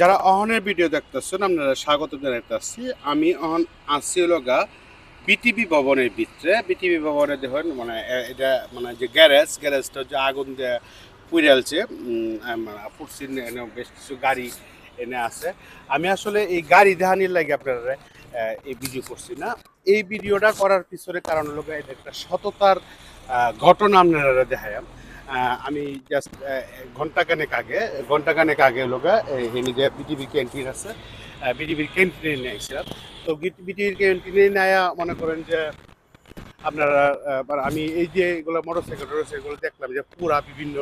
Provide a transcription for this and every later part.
যারা অহনের ভিডিও দেখতেছেন, আপনারা স্বাগত জানাইতে আসছি। আমি অহন, আসছি লগা বিটিভি ভবনের ভিতরে। বিটিভি ভবনে দেখুন মানে এটা মানে যে গ্যারেজ, গ্যারেজটা যে আগুন দিয়ে পুড়ে আলছে। ফুটছি, এনে বেশ কিছু গাড়ি এনে আছে। আমি আসলে এই গাড়ি দেহানির লাগে আপনারা এই ভিডিও করছি না। এই ভিডিওটা করার পিছনে কারণ হলো এটা একটা সততার ঘটনা আপনারা দেখায় আমি জাস্ট ঘন্টাখানেক আগে ঘন্টাখানেক আগে লোক এনে যে বিটিভি ক্যান্টিন আছে বিটিভির ক্যান্টিনে নিয়ে আসছিলাম তো বিটিভির ক্যান্টিনে নেয়া মনে করেন যে আপনারা মানে আমি এই যে এগুলো মোটরসাইকেল টোটরসাইকেল দেখলাম যে পুরা বিভিন্ন,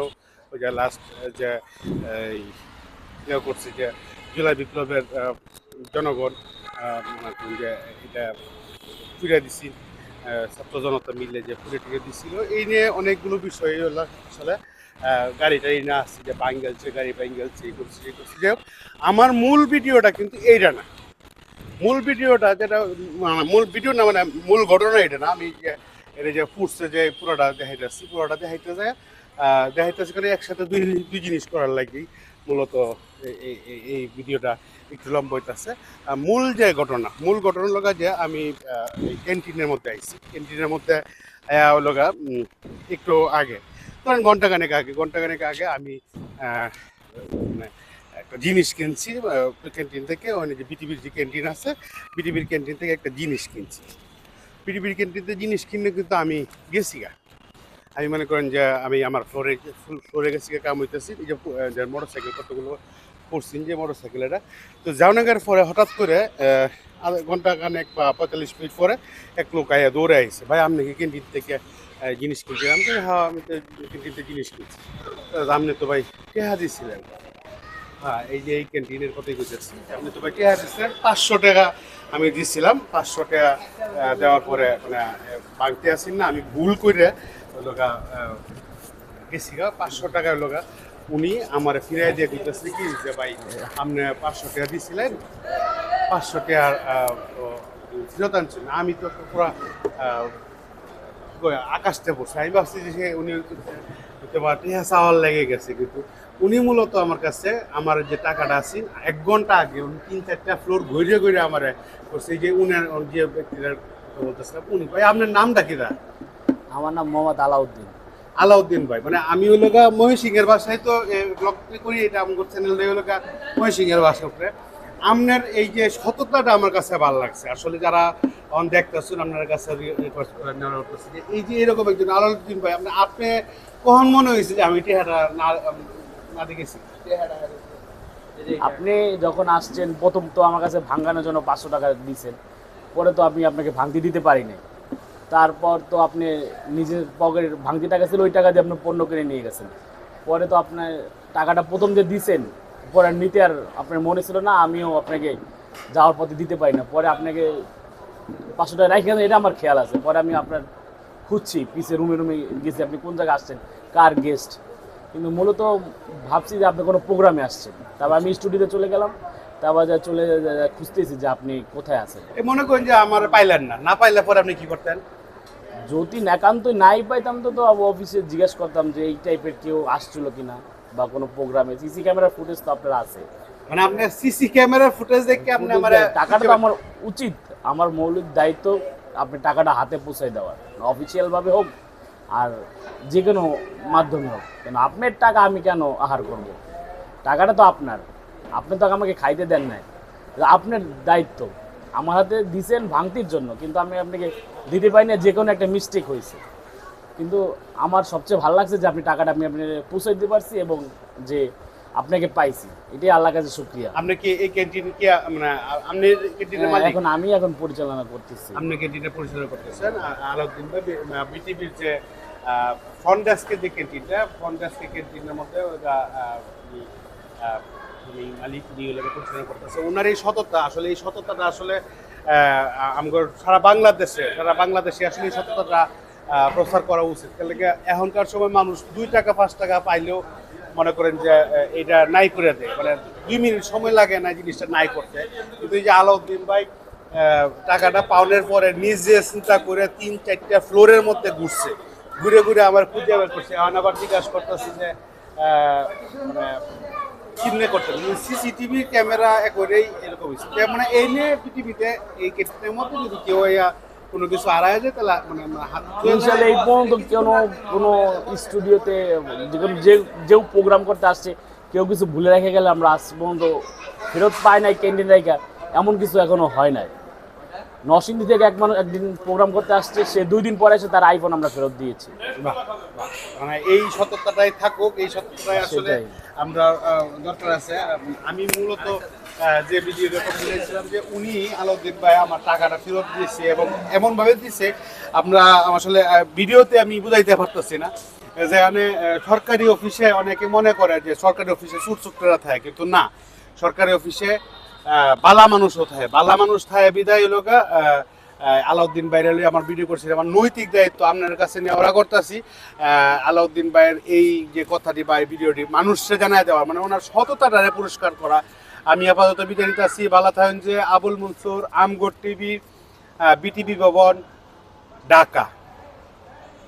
ওই যে লাস্ট যে ইয়ে করছে যে জুলাই বিপ্লবের জনগণ মনে যে এটা ফিরে দিছি। ছাত্র জনতা মিলে যে পুরে টুরে দিছিল এই নিয়ে অনেকগুলো বিষয় আসলে গাড়ি টাড়ি না আসছে যে বাঙ্গালছে গাড়ি বাঙ্গালছে এই করছে এই করছে। যাই আমার মূল ভিডিওটা কিন্তু এইটা না। মূল ভিডিওটা যেটা মানে মূল ভিডিও না মানে মূল ঘটনা এটা না। আমি যে এটা যে ফুটছে যে পুরোটা দেখাইতেছি পুরোটা দেখাইতে যায় আহ, দেখাইতেছি করে একসাথে দুই দুই জিনিস করার লাগি। মূলত এই- ভিডিওটা একটু লম্বা আহ, মূল যে ঘটনা মূল ঘটনা লগা যে আমি ক্যান্টিনের মধ্যে আইছি। ক্যান্টিনের মধ্যে লগা একটু আগে ধরেন ঘন্টাখানেক আগে ঘন্টাখানেক আগে আমি মানে একটা জিনিস কিনছি ক্যান্টিন থেকে ওখানে যে বিটিভির যে ক্যান্টিন আছে বিটিভির ক্যান্টিন থেকে একটা জিনিস কিনছি। বিটিভির ক্যান্টিনতে জিনিস কিনে কিন্তু আমি গেছি গা। আমি মনে করেন যে আমি আমার ফ্লোরে ফ্লোরে গেছি কাম হইতেছি। এই যে মোটর সাইকেল কতগুলো করছি যে মোটর এটা। তো যাওনাগার পরে হঠাৎ করে আধা ঘণ্টা খানেক বা পঁয়তাল্লিশ মিনিট পরে এক লোক আইয়া দৌড়ে আইছে। ভাই আপনি কি ক্যান্টিন থেকে জিনিস কিনছি আমি বলি, হ্যাঁ আমি তো ক্যান্টিন থেকে জিনিস কিনছি। তো আপনি তো ভাই টেহা দিয়েছিলেন হ্যাঁ এই যে এই ক্যান্টিনের কথাই বুঝেছি আপনি তো ভাই টেহা দিচ্ছিলেন পাঁচশো টাকা আমি দিয়েছিলাম পাঁচশো টাকা দেওয়ার পরে মানে বাংতে আসি না আমি ভুল করে লোকা আহ, গা পাঁচশো টাকার লোকা। উনি আমার ফিরাই দিয়ে দিতেছে কি যে ভাই আপনি পাঁচশো টাকা দিয়েছিলেন পাঁচশো টাকার ফেরত আনছেন আমি তো পুরো আকাশটা বসে। আমি ভাবছি যে সে উনি বা টিহা চাওয়ার লেগে গেছে কিন্তু উনি মূলত আমার কাছে আমার যে টাকাটা আছে এক ঘণ্টা আগে উনি তিন চারটা ফ্লোর ঘুরে ঘুরে আমার করছে যে উনার যে ব্যক্তিরা বলতেছিলাম উনি ভাই আপনার নামটা কি দা? আমার নাম মোহাম্মদ আলাউদ্দিন। আলাউদ্দিন ভাই মানে আমি হলো গা মহিষিং এর বাসায় তো ব্লগ করি এটা আমার চ্যানেল হলো গা মহিষিং এর বাসা উপরে। আপনার এই যে সততাটা আমার কাছে ভালো লাগছে। আসলে যারা অন দেখতেছেন আপনার কাছে এই যে এরকম একজন আলাউদ্দিন ভাই আপনি আপনি কখন মনে হয়েছে যে আমি টেহাটা না না দেখেছি? আপনি যখন আসছেন প্রথম তো আমার কাছে ভাঙ্গানোর জন্য পাঁচশো টাকা দিয়েছেন পরে তো আমি আপনাকে ভাঙতি দিতে পারি নাই। তারপর তো আপনি নিজের পকেটের ভাঙতি টাকা ছিল, ওই টাকা দিয়ে আপনি পণ্য কিনে নিয়ে গেছেন। পরে তো আপনার টাকাটা প্রথম যে দিছেন, পরে নিতে আর আপনার মনে ছিল না, আমিও আপনাকে যাওয়ার পথে দিতে পারি না। পরে আপনাকে পাঁচশো টাকা রাখি এটা আমার খেয়াল আছে। পরে আমি আপনার খুঁজছি, পিছে রুমে রুমে গেছি, আপনি কোন জায়গায় আসছেন, কার গেস্ট কিন্তু মূলত ভাবছি যে আপনি কোনো প্রোগ্রামে আসছেন। তারপর আমি স্টুডিওতে চলে গেলাম, তারপর যা চলে খুঁজতেছি যে আপনি কোথায় আছেন। মনে করেন যে আমার পাইলেন না না পাইলে পরে আপনি কি করতেন? যদি একান্তই নাই পাইতাম তো তো অফিসে জিজ্ঞেস করতাম যে এই টাইপের কেউ আসছিল কিনা বা কোনো প্রোগ্রামে সিসি ক্যামেরার ফুটেজ তো আপনার আছে। মানে আপনার সিসি ক্যামেরার ফুটেজ দেখে আপনি আমার টাকাটা তো আমার উচিত। আমার মৌলিক দায়িত্ব আপনি টাকাটা হাতে পৌঁছাই দেওয়ার। অফিসিয়াল ভাবে হোক আর যে কোনো মাধ্যমে হোক। কেন আপনার টাকা আমি কেন আহার করব? টাকাটা তো আপনার। আপনি তো আমাকে খাইতে দেন নাই। আপনার দায়িত্ব। আমার হাতে দিছেন ভাঙতির জন্য কিন্তু আমি আপনাকে দিতে পারি না যে কোনো একটা মিস্টেক হয়েছে। কিন্তু আমার সবচেয়ে ভালো লাগছে যে আপনি টাকাটা আমি আপনাকে পৌঁছে দিতে পারছি এবং যে আপনাকে পাইছি। এটাই আল্লাহর কাছে শুক্রিয়া। আপনি কি এই ক্যান্টিন কি মানে আপনি ক্যান্টিনের মালিক? এখন আমি এখন পরিচালনা করতেছি। আপনি ক্যান্টিনে পরিচালনা করতেছেন। আলাউদ্দিন ভাই বিটিভির যে ফ্রন্ট ডেস্কের যে ক্যান্টিনটা ফ্রন্ট ডেস্কের ক্যান্টিনের মধ্যে মালিক উনি ওগুলোকে পরিচালনা ওনার এই সততা আসলে এই সততাটা আসলে আহ, আমগর সারা বাংলাদেশে সারা বাংলাদেশে আসলে এই সততাটা আহ, প্রচার করা উচিত। তাহলে এখনকার সময় মানুষ দুই টাকা পাঁচ টাকা পাইলেও মনে করেন যে এটা নাই করে দেয়। মানে দুই মিনিট সময় লাগে না জিনিসটা নাই করতে। কিন্তু এই যে আলাউদ্দিন ভাই টাকাটা পাওনের পরে নিজে চিন্তা করে তিন চারটা ফ্লোরের মধ্যে ঘুরছে। ঘুরে ঘুরে আমার খুঁজে বের করছে। এখন আবার জিজ্ঞাসা করতেছি যে মানে চিহ্ন করতে সিসিটিভি ক্যামেরা একবারেই এরকম হয়েছে। তার মানে এই নিয়ে পৃথিবীতে এই ক্ষেত্রের মধ্যে যদি কেউ কোনো কিছু হারায় যায় তাহলে মানে হাত ইনশাল্লাহ এই পর্যন্ত কোনো কোনো স্টুডিওতে যে যে প্রোগ্রাম করতে আসছে কেউ কিছু ভুলে রেখে গেলে আমরা আজ পর্যন্ত ফেরত পাই নাই ক্যান্টিন এমন কিছু এখনও হয় নাই। নরসিংদী থেকে এক মানুষ একদিন প্রোগ্রাম করতে আসছে সে দুই দিন পরে এসে তার আইফোন আমরা ফেরত দিয়েছি। মানে এই সততাটাই থাকুক এই সততাটাই আসলে আমরা দরকার আছে। আমি মূলত যে ভিডিও রেকর্ড করেছিলাম যে উনি আলোদ্দিন ভাই আমার টাকাটা ফেরত দিয়েছে এবং এমন ভাবে দিছে আমরা আসলে ভিডিওতে আমি বুঝাইতে পারতেছি না। যেখানে আহ, সরকারি অফিসে অনেকে মনে করে যে সরকারি অফিসে সুটসুকরা থাকে কিন্তু না। সরকারি অফিসে বালা মানুষও থাকে বালা মানুষ থাকে বিদায় লোকা আলাউদ্দিন বাইরে লই আমার ভিডিও করছি আমার নৈতিক দায়িত্ব আপনার কাছে নিয়ে ওরা করতেছি। আলাউদ্দিন ভাইয়ের এই যে কথাটি বা এই ভিডিওটি মানুষকে জানায় দেওয়া মানে ওনার সততাটারে পুরস্কার করা। আমি আপাতত বিদায় নিতেছি। বালা থাকেন যে, আবুল মনসুর আমগর টিভি বিটিভি ভবন, ঢাকা।